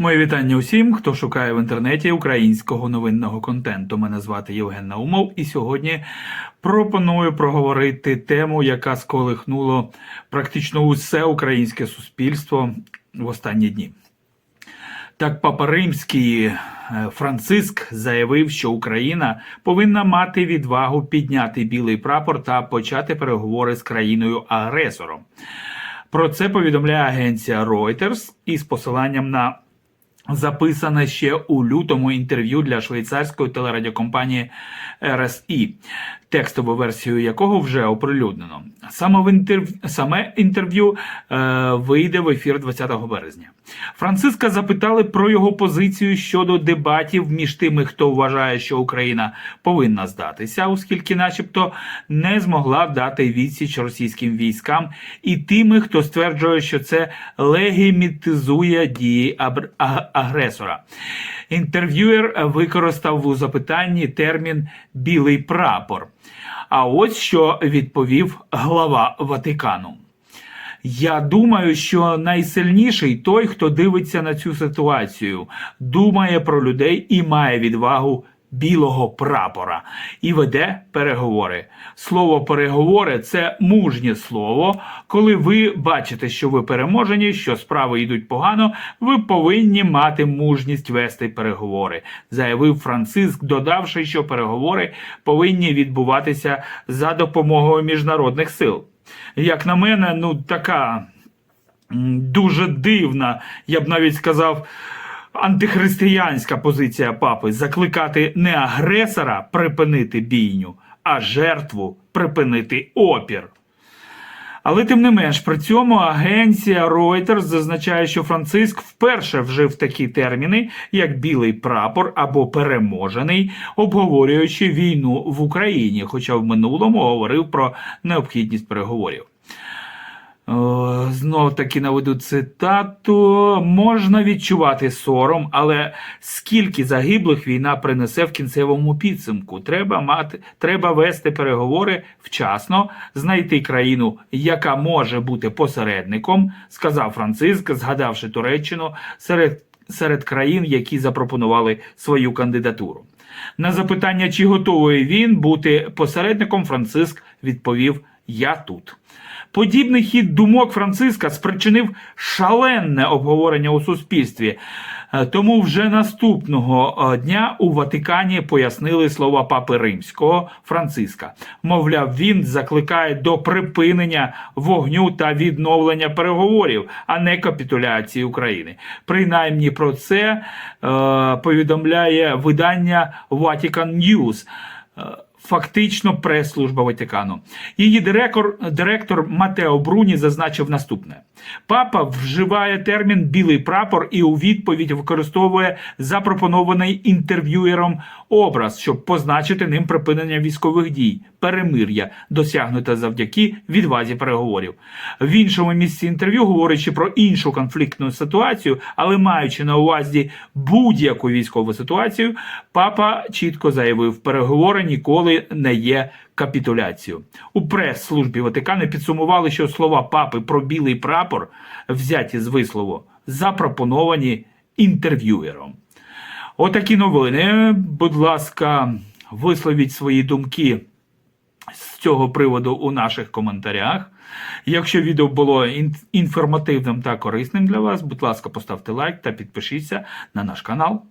Моє вітання усім, хто шукає в інтернеті українського новинного контенту. Мене звати Євген Наумов, і сьогодні пропоную проговорити тему, яка сколихнула практично усе українське суспільство в останні дні. Так, папа Римський е, Франциск заявив, що Україна повинна мати відвагу підняти білий прапор та почати переговори з країною агресором. Про це повідомляє агенція Reuters із посиланням на записане ще у лютому інтерв'ю для швейцарської телерадіокомпанії RSI, текстову версію якого вже оприлюднено. Саме, в інтерв... Саме інтерв'ю е, вийде в ефір 20 березня. Франциска запитали про його позицію щодо дебатів між тими, хто вважає, що Україна повинна здатися, оскільки, начебто, не змогла дати відсіч російським військам, і тими, хто стверджує, що це легімітизує дії абр- агресора. Інтерв'юер використав у запитанні термін білий прапор. А ось що відповів глава Ватикану. Я думаю, що найсильніший той, хто дивиться на цю ситуацію, думає про людей і має відвагу білого прапора і веде переговори. Слово переговори це мужнє слово. Коли ви бачите, що ви переможені, що справи йдуть погано, ви повинні мати мужність вести переговори, заявив Франциск, додавши, що переговори повинні відбуватися за допомогою міжнародних сил. Як на мене, ну така дуже дивна, я б навіть сказав, антихристиянська позиція папи закликати не агресора припинити бійню, а жертву припинити опір. Але тим не менш, при цьому агенція Reuters зазначає, що Франциск вперше вжив такі терміни, як білий прапор або переможений, обговорюючи війну в Україні, хоча в минулому говорив про необхідність переговорів. Знов таки наведу цитату. Можна відчувати сором, але скільки загиблих війна принесе в кінцевому підсумку? Треба мати, треба вести переговори вчасно, знайти країну, яка може бути посередником, сказав Франциск, згадавши Туреччину серед, серед країн, які запропонували свою кандидатуру. На запитання, чи готовий він бути посередником, Франциск відповів: Я тут. Подібний хід думок Франциска спричинив шалене обговорення у суспільстві. Е, Тому вже наступного е, дня у Ватикані пояснили слова папи римського Франциска. Мовляв, він закликає до припинення вогню та відновлення переговорів, а не капітуляції України. Принаймні про це е, повідомляє видання Vatican News. Фактично прес-служба Ватикану. Її директор, директор Матео Бруні зазначив наступне: папа вживає термін білий прапор і у відповідь використовує запропонований інтерв'юєром образ, щоб позначити ним припинення військових дій, перемир'я, досягнуте завдяки відвазі переговорів. В іншому місці інтерв'ю, говорячи про іншу конфліктну ситуацію, але маючи на увазі будь-яку військову ситуацію, папа чітко заявив, переговори ніколи не є капітуляцією. У прес-службі Ватикану підсумували, що слова папи про білий прапор, взяті з вислову, запропоновані інтерв'юером. Отакі новини. Будь ласка, висловіть свої думки з цього приводу у наших коментарях. Якщо відео було інформативним та корисним для вас, будь ласка, поставте лайк та підпишіться на наш канал.